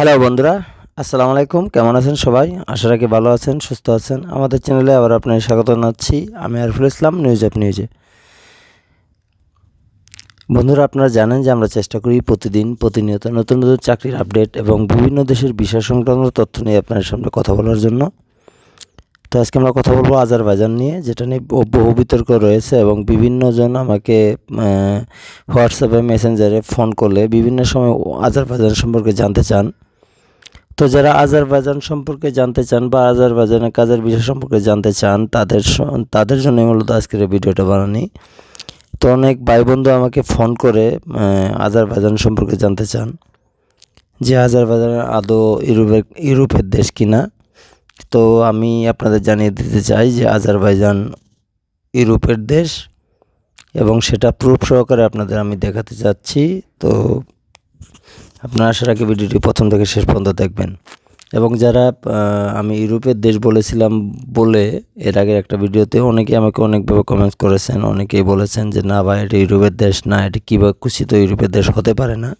Hello বন্ধুরা, আসসালামু আলাইকুম। কেমন আছেন সবাই? আশা রাখি ভালো আছেন, সুস্থ আছেন। আমাদের চ্যানেলে আবার আপনাকে স্বাগত জানাচ্ছি। আমি আরফুল ইসলাম নিউজ অফ নিউজে বন্ধুরা, আপনারা জানেন যে আমরা চেষ্টা করি প্রতিদিন প্রতিনিয়ত নতুন নতুন চাকরির আপডেট এবং বিভিন্ন দেশের বিষয় সংক্রান্ত তথ্য নিয়ে আপনার সামনে কথা বলার জন্য। তো আজকে আমরা কথা বলব আজারবাইজান নিয়ে, যেটা নিয়ে বহু বিতর্ক রয়েছে এবং বিভিন্ন জন আমাকে হোয়াটসঅ্যাপে মেসেঞ্জারে ফোন করলে বিভিন্ন সময় আজারবাইজান সম্পর্কে জানতে চান। তো যারা আজারবাইজান সম্পর্কে জানতে চান বা আজারবাইজানের কাজের বিষয় সম্পর্কে জানতে চান, তাদের তাদের জন্য মূলত আজকের ভিডিওটা বানানি। তো অনেক ভাই বন্ধু আমাকে ফোন করে আজারবাইজান সম্পর্কে জানতে চান, যে আজারবাইজান আদৌ ইউরোপের ইউরোপের দেশ কিনা। তো আমি আপনাদের জানিয়ে দিতে চাই যে আজারবাইজান ইউরোপের দেশ এবং সেটা প্রুফ সহকারে আপনাদের আমি দেখাতে চাচ্ছি। তো আপনারা আশা রাখি ভিডিওটি প্রথম থেকে শেষ পর্যন্ত দেখবেন। এবং যারা আমি ইউরোপের দেশ বলেছিলাম বলে এর আগের একটা ভিডিওতে অনেকে আমাকে অনেকভাবে কমেন্টস করেছেন, অনেকেই বলেছেন যে, না ভাই, এটা ইউরোপের দেশ না, এটা কীভাবে কুচিত ইউরোপের দেশ হতে পারে না।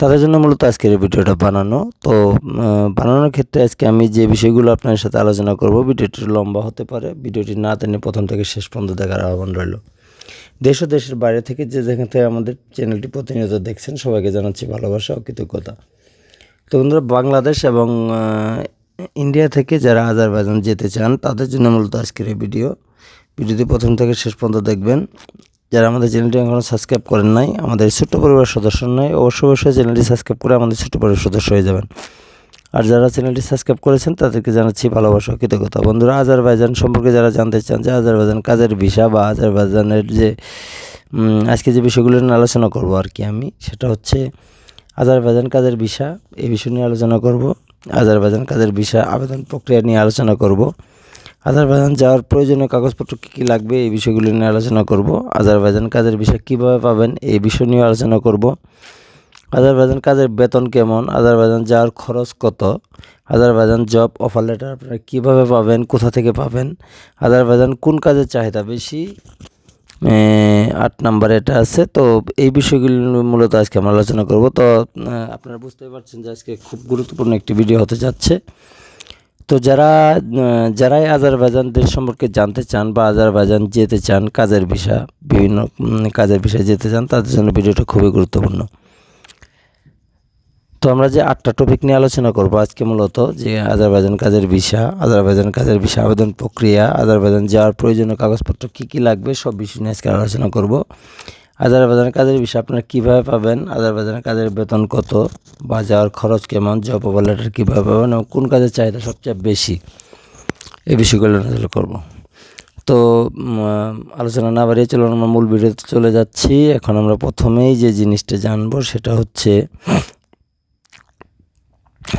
তাদের জন্য মূলত আজকের এই ভিডিওটা বানানো। তো বানানোর ক্ষেত্রে আজকে আমি যে বিষয়গুলো আপনার সাথে আলোচনা করব, ভিডিওটি লম্বা হতে পারে। ভিডিওটি না টেনে প্রথম থেকে শেষ পর্যন্ত দেখার আহ্বান রইল। দেশ ও দেশের বাইরে থেকে যে যেখান থেকে আমাদের চ্যানেলটি প্রতিনিয়ত দেখছেন, সবাইকে জানাচ্ছি ভালোবাসা ও কৃতজ্ঞতা। তো বন্ধুরা, বাংলাদেশ এবং ইন্ডিয়া থেকে যারা আজারবাইজান যেতে চান, তাদের জন্য মূলত আজকের এই ভিডিও। ভিডিওটি প্রথম থেকে শেষ পর্যন্ত দেখবেন। যারা আমাদের চ্যানেলটি এখনও সাবস্ক্রাইব করেন নাই, আমাদের ছোট্ট পরিবার সদস্য নয়, অবশ্যই অবশ্যই চ্যানেলটি সাবস্ক্রাইব করে আমাদের ছোট্ট পরিবার সদস্য হয়ে যাবেন। আর যারা চ্যানেলটি সাবস্ক্রাইব করেছেন তাদেরকে জানাচ্ছি ভালোবাসা কৃতজ্ঞতা। বন্ধুরা, আজারবাইজান সম্পর্কে যারা জানতে চান যে আজারবাইজান কাজের ভিসা বা আজারবাইজানের যে আজকে যে বিষয়গুলো নিয়ে আলোচনা করব আর কি আমি, সেটা হচ্ছে আজারবাইজান কাজের ভিসা এই বিষয় নিয়ে আলোচনা করব। আজারবাইজান কাজের ভিসা, আবেদন প্রক্রিয়া নিয়ে আলোচনা করব। আজারবাইজান যাওয়ার প্রয়োজনীয় কাগজপত্র কী কী লাগবে, এই বিষয়গুলো নিয়ে আলোচনা করব। আজারবাইজান কাজের ভিসা কীভাবে পাবেন, এই বিষয় নিয়ে আলোচনা করব। আজারবাইজান কাজের বেতন কেমন? আজারবাইজান যাওয়ার খরচ কত? আজারবাইজান জব অফার লেটার আপনারা কীভাবে পাবেন? কোথা থেকে পাবেন? আজারবাইজান কোন কাজের চাহিদা বেশি? আট নাম্বার এটা আছে। তো এই বিষয়গুলি মূলত আজকে আমরা আলোচনা করব। তো আপনারা বুঝতেই পারছেন যে আজকে খুব গুরুত্বপূর্ণ একটি ভিডিও হতে যাচ্ছে। তো যারা যারাই আজারবাইজান দেশ সম্পর্কে জানতে চান বা আজারবাইজান যেতে চান কাজের বিষয়, বিভিন্ন কাজের বিষয়ে যেতে চান, তাদের জন্য ভিডিওটা খুবই গুরুত্বপূর্ণ। তো আমরা যে আটটা টপিক নিয়ে আলোচনা করব আজকে মূলত যে আজারবাইজান কাজের ভিসা আজারবাইজান কাজের ভিসা আবেদন প্রক্রিয়া আজারবাইজান যাওয়ার প্রয়োজনীয় কাগজপত্র কী কী লাগবে সব বিষয় নিয়ে আজকে আলোচনা করব। আজারবাইজান কাজের ভিসা আপনারা কীভাবে পাবেন আজারবাইজানের কাজের বেতন কত, বা যাওয়ার খরচ কেমন জব অফার লেটার কীভাবে পাবেন, এবং কোন কাজের চাহিদা সবচেয়ে বেশি, এই বিষয়গুলো আলোচনা করব। তো আলোচনা না বাড়িয়ে চলুন, আমরা মূল ভিডিওতে চলে যাচ্ছি। এখন আমরা প্রথমেই যে জিনিসটা জানব সেটা হচ্ছে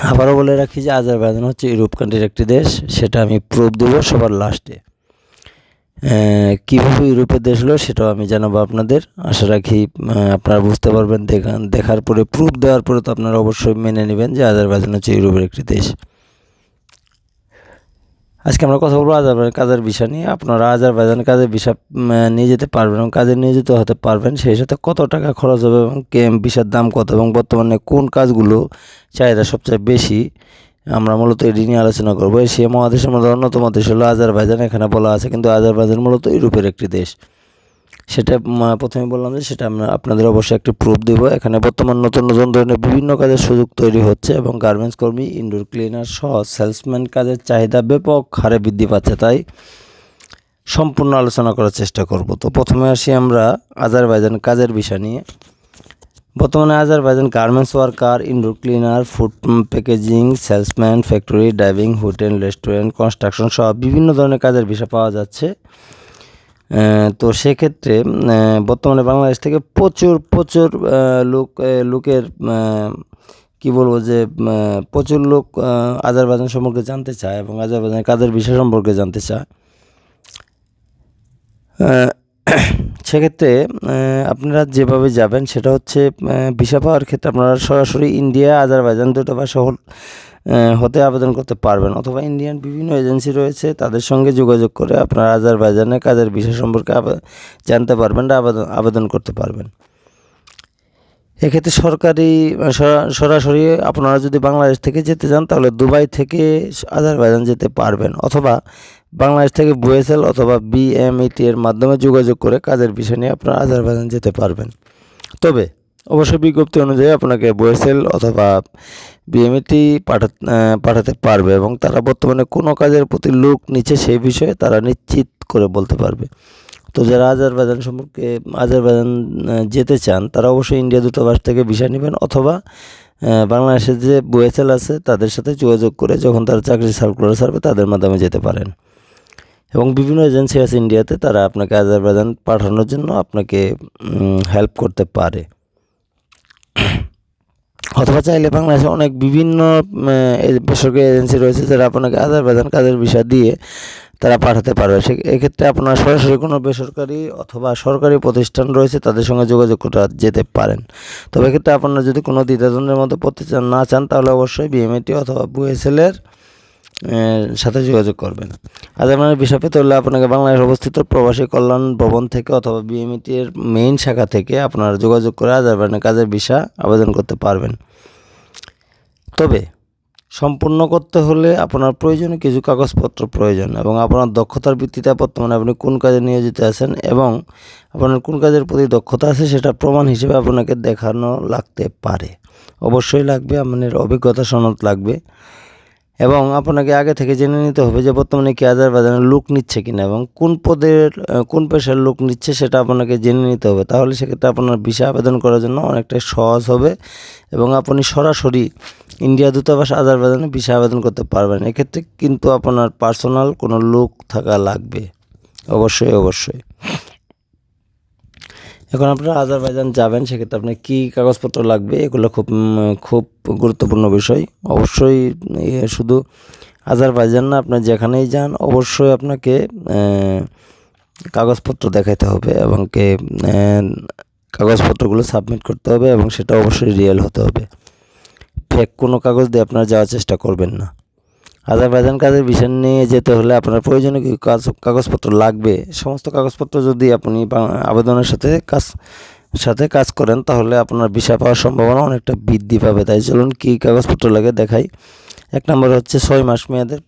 আবারও বলে রাখি যে আজারবাইজান হচ্ছে ইউরোপ কান্ট্রির একটি দেশ, সেটা আমি প্রুফ দেবো সবার লাস্টে কীভাবে ইউরোপের দেশ হলো সেটাও আমি জানাব আপনাদের। আশা রাখি আপনারা বুঝতে পারবেন। দেখান দেখার পরে প্রুফ দেওয়ার পরে তো আপনারা অবশ্যই মেনে নেবেন যে আজারবাইজান হচ্ছে ইউরোপের একটি দেশ। আজকে আমরা কথা বলব আজারবাইজান কাজের বিষয় নিয়ে। আপনারা আজারবাইজান কাজের বিষয় নিয়ে যেতে পারবেন এবং কাজে নিয়োজিত হতে পারবেন। সেই সাথে কত টাকা খরচ হবে এবং বিষার দাম কত এবং বর্তমানে কোন কাজগুলো চাহিদা সবচেয়ে বেশি, আমরা মূলত এটি নিয়ে আলোচনা করব। এশিয়া মহাদেশের মধ্যে অন্যতম দেশ হলো আজারবাইজান এখানে বলা আছে কিন্তু আজারবাইজান মূলত ইউরোপের একটি দেশ। সেটা প্রথমে বললাম যে সেটা আমরা আপনাদের অবশ্যই একটি প্রুফ দেবো। এখানে বর্তমান নতুন নতুন ধরনের বিভিন্ন কাজের সুযোগ তৈরি হচ্ছে এবং গার্মেন্টস কর্মী ইনডোর ক্লিনার সহ সেলসম্যান কাজের চাহিদা ব্যাপক হারে বৃদ্ধি পাচ্ছে। তাই সম্পূর্ণ আলোচনা করার চেষ্টা করব। তো প্রথমে আসি আমরা আজারবাইজান কাজের বিষয় নিয়ে। বর্তমানে Azerbaijan garments worker indoor cleaner food packaging salesman factory driving hotel restaurant construction সহ বিভিন্ন ধরনের কাজের বিষয় পাওয়া যাচ্ছে। তো সেক্ষেত্রে বর্তমানে বাংলাদেশ থেকে প্রচুর প্রচুর লোক লোকের কি বলব যে প্রচুর লোক আহ, আজারবাইজান সম্পর্কে জানতে চায় এবং আজারবাইজানের কাজের বিষয় সম্পর্কে জানতে চায়। সেক্ষেত্রে আপনারা যেভাবে যাবেন সেটা হচ্ছে ভিসা পাওয়ার ক্ষেত্রে আপনারা সরাসরি ইন্ডিয়া আজারবাইজান দুটো বা আহ, হতে আবেদন করতে পারবেন। অথবা ইন্ডিয়ান বিভিন্ন এজেন্সি রয়েছে, তাদের সঙ্গে যোগাযোগ করে আপনার আজারবাইজানে কাজের বিষয় সম্পর্কে জানতে পারবেন বা আবেদন আবেদন করতে পারবেন। এক্ষেত্রে সরকারি, সরা- সরাসরি আপনারা যদি বাংলাদেশ থেকে যেতে চান, তাহলে দুবাই থেকে আজারবাইজান যেতে পারবেন। অথবা বাংলাদেশ থেকে বুয়েসেল অথবা বিএমইটি এর মাধ্যমে যোগাযোগ করে কাজের বিষয় নিয়ে আপনারা আজারবাইজান যেতে পারবেন। তবে অবশ্যই বিজ্ঞপ্তি অনুযায়ী আপনাকে বুয়েসেল অথবা বিএমইটি পাঠা পাঠাতে পারবে এবং তারা বর্তমানে কোনো কাজের প্রতি লোক নিচ্ছে সেই বিষয়ে তারা নিশ্চিত করে বলতে পারবে। তো যারা আজারবাইজান সম্পর্কে, আজারবাইজান যেতে চান, তারা অবশ্যই ইন্ডিয়া দূতাবাস থেকে ভিসা নেবেন অথবা বাংলাদেশের যে বুয়েসেল আছে তাদের সাথে যোগাযোগ করে যখন তারা চাকরি সার্কুলার ছাড়বে তাদের মাধ্যমে যেতে পারেন। এবং বিভিন্ন এজেন্সি আছে ইন্ডিয়াতে, তারা আপনাকে আজারবাইজান পাঠানোর জন্য আপনাকে হেল্প করতে পারে। অথবা চাইলে বাংলাদেশে অনেক বিভিন্ন বেসরকারি এজেন্সি রয়েছে যারা আপনাকে আজারবাইজান কাজের বিষয় দিয়ে তারা পাঠাতে পারবে। সে, এক্ষেত্রে আপনার সরাসরি কোনো বেসরকারি অথবা সরকারি প্রতিষ্ঠান রয়েছে তাদের সঙ্গে যোগাযোগ করা যেতে পারেন। তবে এক্ষেত্রে আপনারা যদি কোনো দ্বিধাদ্বন্দ্বের মধ্যে পড়তে চান, না চান, তাহলে অবশ্যই বিএমএটি অথবা বুয়েসেলের সাথে যোগাযোগ করবেন। আজ আপনার বিষয় পেতে আপনাকে বাংলাদেশ অবস্থিত প্রবাসী কল্যাণ ভবন থেকে অথবা বিএমইটি এর মেইন শাখা থেকে আপনারা যোগাযোগ করে আজারবাইজানের কাজের ভিসা আবেদন করতে পারবেন। তবে সম্পূর্ণ করতে হলে আপনার প্রয়োজনে কিছু কাগজপত্র প্রয়োজন এবং আপনার দক্ষতার ভিত্তিতে বর্তমানে আপনি কোন কাজে নিয়োজিত আছেন এবং আপনার কোন কাজের প্রতি দক্ষতা আছে সেটা প্রমাণ হিসেবে আপনাকে দেখানো লাগতে পারে। অবশ্যই লাগবে, আপনার অভিজ্ঞতা সনদ লাগবে। এবং আপনাকে আগে থেকে জেনে নিতে হবে যে বর্তমানে কি আজারবাইজানের লোক নিচ্ছে কিনা এবং কোন পদের কোন পেশার লোক নিচ্ছে সেটা আপনাকে জেনে নিতে হবে। তাহলে সেক্ষেত্রে আপনার ভিসা আবেদন করার জন্য অনেকটাই সহজ হবে এবং আপনি সরাসরি ইন্ডিয়া দূতাবাস আজারবাইজানে ভিসা আবেদন করতে পারবেন। এক্ষেত্রে কিন্তু আপনার পার্সোনাল কোনো লোক থাকা লাগবে। অবশ্যই অবশ্যই। এখন আপনারা আজারবাইজান যাবেন, সেক্ষেত্রে আপনার কী কাগজপত্র লাগবে এগুলো খুব খুব গুরুত্বপূর্ণ বিষয়। অবশ্যই শুধু আজারবাইজান না, আপনার যেখানেই যান, অবশ্যই আপনাকে কাগজপত্র দেখাতে হবে এবং কে কাগজপত্রগুলো সাবমিট করতে হবে এবং সেটা অবশ্যই রিয়েল হতে হবে। ফেক কোনো কাগজ দিয়ে আপনারা যাওয়ার চেষ্টা করবেন না। আজারবাইজান কাজের বিষয় নিয়ে যেতে হলে আপনার প্রয়োজনীয় কিছু কাজ, কাগজপত্র লাগবে। সমস্ত কাগজপত্র যদি আপনি আবেদনের সাথে কাজ সাথে কাজ করেন, তাহলে আপনার ভিসা পাওয়ার সম্ভাবনা অনেকটা বৃদ্ধি পাবে। তাই চলুন কী কাগজপত্র লাগে দেখাই। এক নম্বর হচ্ছে ছয় মাস মেয়াদের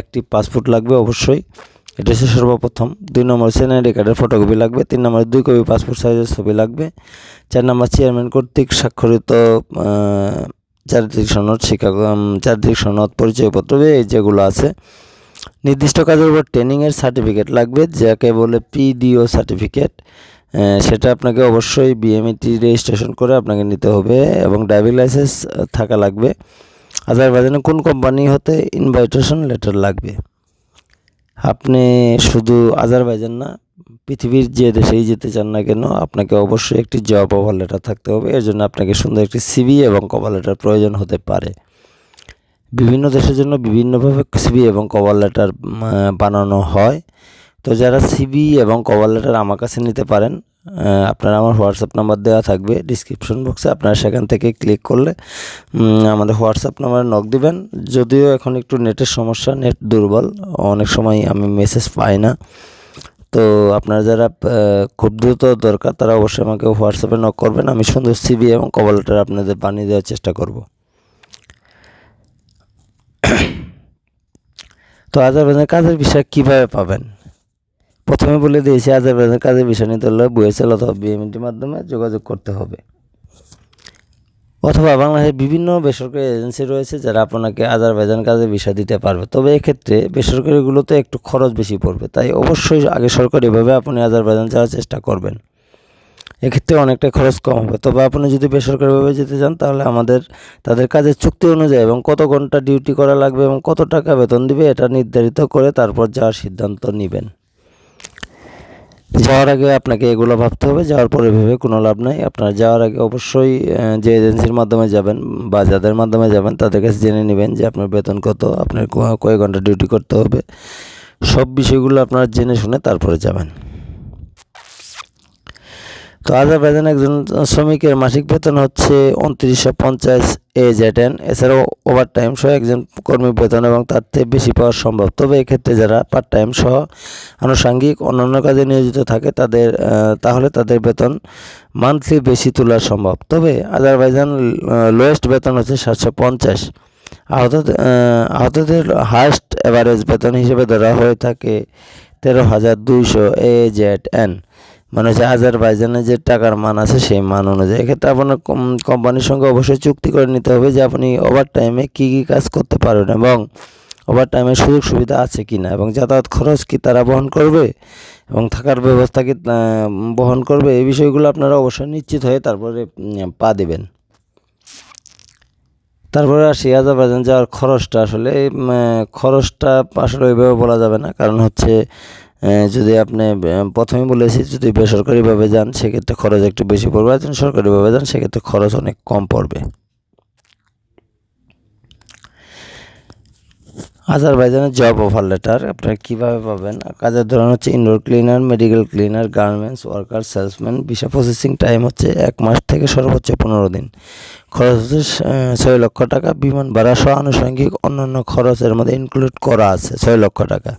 একটি পাসপোর্ট লাগবে অবশ্যই। এটা হচ্ছে সর্বপ্রথম। দুই নম্বর সেন আইডি কার্ডের ফটোকপি লাগবে। তিন নম্বরে দুই কপি পাসপোর্ট সাইজের ছবি লাগবে। চার নম্বর চেয়ারম্যান কর্তৃক স্বাক্ষরিত চারিত্রিক সনদ শিক্ষা চারিত্রিক সনদ, পরিচয়পত্র যেগুলো আছে। নির্দিষ্ট কাজের উপর ট্রেনিংয়ের সার্টিফিকেট লাগবে, যাকে বলে পিডিও সার্টিফিকেট সেটা আপনাকে অবশ্যই বিএমইটি রেজিস্ট্রেশন করে আপনাকে নিতে হবে এবং ড্রাইভিং লাইসেন্স থাকা লাগবে। আজারবাইজানে কোন কোম্পানি হতে ইনভাইটেশন লেটার লাগবে? আপনি শুধু আজারবাইজান না পৃথিবীর যে দেশেই যেতে চান না কেন, আপনাকে অবশ্যই একটি জব অফার লেটার থাকতে হবে। এর জন্য আপনাকে সুন্দর একটি সিবি এবং কভার লেটার প্রয়োজন হতে পারে। বিভিন্ন দেশের জন্য বিভিন্নভাবে সিবি এবং কভার লেটার বানানো হয়। তো যারা সিবি এবং কভার লেটার আমার কাছে নিতে পারেন আপনারা আমার হোয়াটসঅ্যাপ নাম্বার দেওয়া থাকবে। ডিসক্রিপশন বক্সে আপনারা সেখান থেকে ক্লিক করলে আমাদের হোয়াটসঅ্যাপ নাম্বারে নক দিবেন। যদিও এখন একটু নেটের সমস্যা নেট দুর্বল। অনেক সময় আমি মেসেজ পাই না। তো আপনার যারা খুব দ্রুত দরকার, তারা অবশ্যই আমাকে হোয়াটসঅ্যাপে নক করবেন। আমি সুন্দর সিবি এবং কভার লেটার আপনাদের বানিয়ে দেওয়ার চেষ্টা করব। তো আজারবাইজানের কাজের বিষয় কীভাবে পাবেন? প্রথমে বলে দিয়েছি, আজারবাইজানের কাজের বিষয় নিতে হলে বুয়েসেল অথবা বিএমএনটির মাধ্যমে যোগাযোগ করতে হবে। অথবা বাংলাদেশের বিভিন্ন বেসরকারি এজেন্সি রয়েছে যারা আপনাকে আজারবাইজান কাজে বিষয় দিতে পারবে। তবে এক্ষেত্রে বেসরকারিগুলোতে একটু খরচ বেশি পড়বে। তাই অবশ্যই আগে সরকারিভাবে আপনি আজারবাইজান যাওয়ার চেষ্টা করবেন। এক্ষেত্রে অনেকটা খরচ কম হবে। তবে আপনি যদি বেসরকারিভাবে যেতে চান, তাহলে আমাদের, তাদের কাজের চুক্তি অনুযায়ী এবং কত ঘণ্টা ডিউটি করা লাগবে এবং কত টাকা বেতন দিবে এটা নির্ধারিত করে তারপর যাওয়ার সিদ্ধান্ত নেবেন। যাওয়ার আগে আপনাকে এগুলো ভাবতে হবে, যাওয়ার পরে ভেবে কোনো লাভ নাই। আপনারা যাওয়ার আগে অবশ্যই যে এজেন্সির মাধ্যমে যাবেন বা যাদের মাধ্যমে যাবেন, তাদের কাছে জেনে নেবেন যে আপনার বেতন কত, আপনার কয়েক কয় ঘণ্টা ডিউটি করতে হবে। সব বিষয়গুলো আপনারা জেনে শুনে তারপরে যাবেন। তো আজারবাইজান একজন শ্রমিকের মাসিক বেতন হচ্ছে উনত্রিশশো পঞ্চাশ এ জেটেন এছাড়াও ওভার টাইম সহ একজন কর্মী বেতন এবং তার থেকে বেশি পাওয়া সম্ভব। তবে এক্ষেত্রে যারা পার্ট টাইম সহ আনুষঙ্গিক অন্যান্য কাজে নিয়োজিত থাকে, তাদের তাহলে তাদের বেতন মান্থলি বেশি তোলা সম্ভব। তবে আজারবাইজান লোয়েস্ট বেতন হচ্ছে সাতশো পঞ্চাশ। আহত আহতদের হায়েস্ট এভারেজ বেতন হিসেবে ধরা হয়ে থাকে তেরো হাজার দুইশো এ জেড এন। মানে হচ্ছে আজারবাইজানের যে টাকার মান আছে সেই মান অনুযায়ী। এক্ষেত্রে আপনার কোম্পানির সঙ্গে অবশ্যই চুক্তি করে নিতে হবে যে আপনি ওভার টাইমে কী কী কাজ করতে পারবেন এবং ওভার টাইমের সুযোগ সুবিধা আছে কি না এবং যাতায়াত খরচ কি তারা বহন করবে এবং থাকার ব্যবস্থা কি বহন করবে এই বিষয়গুলো আপনারা অবশ্যই নিশ্চিত হয়ে তারপরে পা দেবেন। তারপরে আসি আজারবাইজান যাওয়ার খরচটা আসলে খরচটা আসলে ওইভাবে বলা যাবে না। কারণ হচ্ছে যদি আপনি প্রথমে বলেছি যদি বেসরকারিভাবে যান, সেক্ষেত্রে খরচ একটু বেশি পড়বে, আর যদি সরকারিভাবে যান, সেক্ষেত্রে খরচ অনেক কম পড়বে। আজারবাইজানের জব অফার লেটার, আপনারা কীভাবে পাবেন? কাজের ধরন হচ্ছে indoor cleaner medical cleaner garments worker salesman visa processing time হচ্ছে এক মাস থেকে সর্বোচ্চ পনেরো দিন। খরচ হচ্ছে ছয় লক্ষ টাকা। বিমান ভাড়া সহ আনুষঙ্গিক অন্যান্য খরচের মধ্যে ইনক্লুড করা আছে, ছয় লক্ষ টাকা।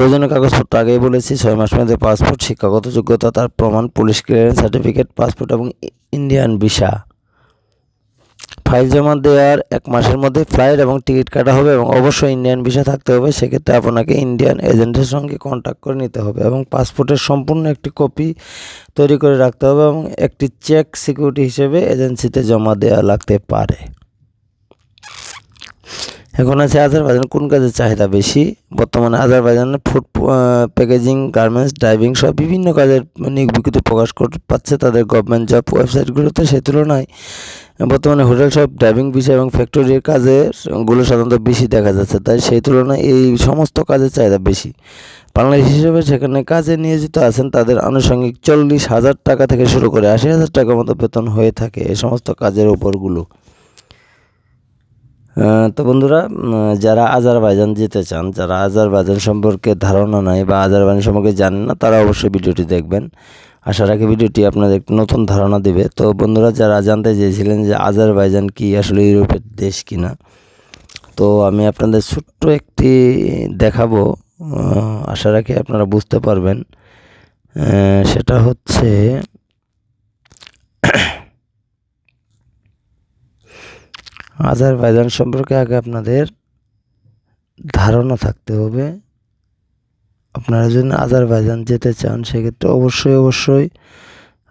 প্রয়োজনীয় কাগজপত্র আগেই বলেছি, ছয় মাস মধ্যে পাসপোর্ট, শিক্ষাগত যোগ্যতা, তার প্রমাণ, পুলিশ ক্লিয়ারেন্স সার্টিফিকেট পাসপোর্ট এবং ইন্ডিয়ান ভিসা ফাইল জমা দেওয়ার এক মাসের মধ্যে ফ্লাইট এবং টিকিট কাটা হবে এবং অবশ্যই ইন্ডিয়ান ভিসা থাকতে হবে, সেক্ষেত্রে আপনাকে ইন্ডিয়ান এজেন্টের সঙ্গে কন্ট্যাক্ট করে নিতে হবে এবং পাসপোর্টের সম্পূর্ণ একটি কপি তৈরি করে রাখতে হবে এবং একটি চেক সিকিউরিটি হিসেবে এজেন্সিতে জমা দেওয়া লাগতে পারে। এখন আছে আজারবাইজান কোন কাজের চাহিদা বেশি? বর্তমানে আজারবাইজানের ফুড প্যাকেজিং গার্মেন্টস ড্রাইভিং সহ বিভিন্ন কাজের নিয়োগ প্রকাশ করতে পাচ্ছে তাদের গভর্নমেন্ট জব ওয়েবসাইটগুলোতে সে তুলনায়। বর্তমানে হোটেল সব ড্রাইভিং বিষয় এবং ফ্যাক্টরির কাজে গুলো সাধারণত বেশি দেখা যাচ্ছে তাই সেই তুলনায় এই সমস্ত কাজের চাহিদা বেশি। বাংলাদেশ হিসেবে সেখানে কাজে নিয়োজিত আছেন তাদের আনুষঙ্গিক চল্লিশ হাজার টাকা থেকে শুরু করে আশি হাজার টাকার মতো বেতন হয়ে থাকে এই সমস্ত কাজের উপরগুলো আহ, তো বন্ধুরা যারা আজারবাইজান যেতে চান, যারা আজারবাইজান সম্পর্কে ধারণা নাই বা আজারবাইজান সম্পর্কে জানেন না, তারা অবশ্যই ভিডিওটি দেখবেন। আশা রাখি ভিডিওটি আপনাদের একটু নতুন ধারণা দেবে। তো বন্ধুরা, যারা জানতে চেয়েছিলেন যে আজারবাইজান কি আসলে ইউরোপের দেশ কিনা, তো আমি আপনাদের ছোট্ট একটি দেখাবো। আশা রাখি আপনারা বুঝতে পারবেন। সেটা হচ্ছে আজারবাইজান সম্পর্কে আগে আপনাদের ধারণা থাকতে হবে। আপনারা যদি আজারবাইজান যেতে চান, সেক্ষেত্রে অবশ্যই অবশ্যই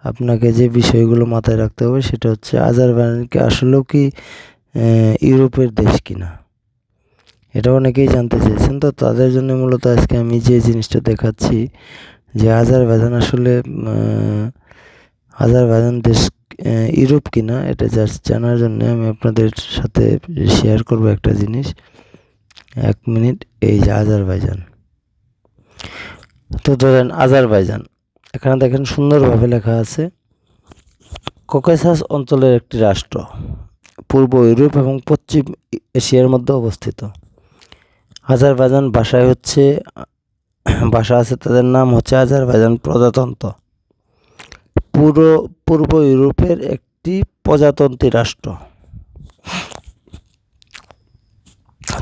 আপনাকে যে বিষয়গুলো মাথায় রাখতে হবে, সেটা হচ্ছে আজারবাইজানকে আসলেও কি ইউরোপের দেশ কিনা। এটা অনেকেই জানতে চেয়েছেন। তো তাদের জন্য মূলত আজকে আমি যে জিনিসটা দেখাচ্ছি, যে আজারবাইজান আসলে আজারবাইজান দেশ ইউরোপ কিনা, এটা জাস্ট জানার জন্য আমি আপনাদের সাথে শেয়ার করব একটা জিনিস। এক মিনিট, এই যে আজারবাইজান। তো ধরেন আজারবাইজান, এখানে দেখেন সুন্দরভাবে লেখা আছে, কোকেসাস অঞ্চলের একটি রাষ্ট্র, পূর্ব ইউরোপ এবং পশ্চিম এশিয়ার মধ্যে অবস্থিত। আজারবাইজান ভাষায় হচ্ছে, ভাষা আছে তাদের নাম হচ্ছে আজারবাইজান প্রজাতন্ত্র। পুরো, পূর্ব ইউরোপের একটি প্রজাতন্ত্রী রাষ্ট্র।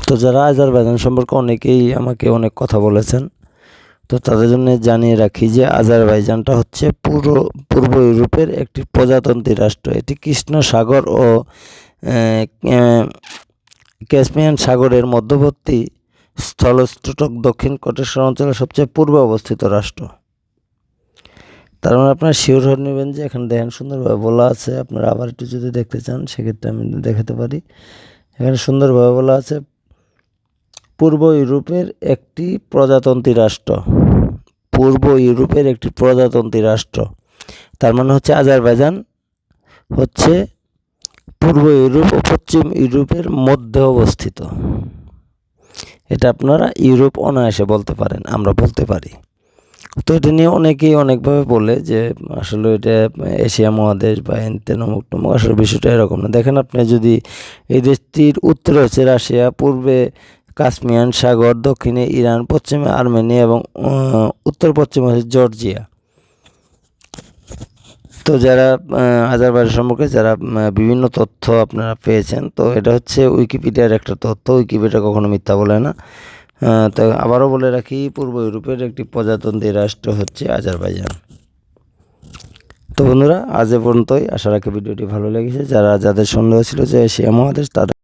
তো যারা আজারবাইজান সম্পর্কে অনেকেই আমাকে অনেক কথা বলেছেন, তো তাদের জন্য জানিয়ে রাখি যে আজারবাইজানটা হচ্ছে পুরো, পূর্ব ইউরোপের একটি প্রজাতন্ত্রী রাষ্ট্র। এটি কৃষ্ণ সাগর ও ক্যাসপিয়ান সাগরের মধ্যবর্তী স্থলস্ফুটক দক্ষিণ কটেশ্বর অঞ্চলের সবচেয়ে পূর্বে অবস্থিত রাষ্ট্র। তার মানে আপনার শিওর হয়ে নেবেন যে এখানে দেখেন সুন্দরভাবে বলা আছে। আপনারা আবার একটু যদি দেখতে চান, সেক্ষেত্রে আমি দেখাতে পারি। এখানে সুন্দরভাবে বলা আছে, পূর্ব ইউরোপের একটি প্রজাতন্ত্রী রাষ্ট্র। পূর্ব ইউরোপের একটি প্রজাতন্ত্রী রাষ্ট্র। তার মানে হচ্ছে আজারবাইজান, হচ্ছে পূর্ব ইউরোপ ও পশ্চিম ইউরোপের মধ্যে অবস্থিত। এটা আপনারা ইউরোপ অনায়াসে বলতে পারেন, আমরা বলতে পারি। তো এটা নিয়ে অনেকেই অনেকভাবে বলে যে আসলে এটা, এশিয়া মহাদেশ বা এনতেন অমুক টমুক আসলে বিষয়টা এরকম না। দেখেন আপনি যদি এই দেশটির উত্তরে হচ্ছে রাশিয়া, পূর্বে কাশ্মিয়ান সাগর, দক্ষিণে ইরান, পশ্চিমে আর্মেনিয়া এবং উত্তর পশ্চিমে হচ্ছে জর্জিয়া। তো যারা আজারবাইজান সম্পর্কে যারা বিভিন্ন তথ্য আপনারা পেয়েছেন, তো এটা হচ্ছে উইকিপিডিয়ার একটা তথ্য। উইকিপিডিয়া কখনো মিথ্যা বলে না। তো আবারও বলে রাখি, পূর্ব ইউরোপের একটি প্রজাতন্ত্রী রাষ্ট্র হচ্ছে আজারবাইজান। তো বন্ধুরা, আজ এ পর্যন্তই। আশা রাখি ভিডিওটি ভালো লেগেছে। যারা যাদের সন্দেহ ছিল যে এশিয়া মহাদেশ তাদের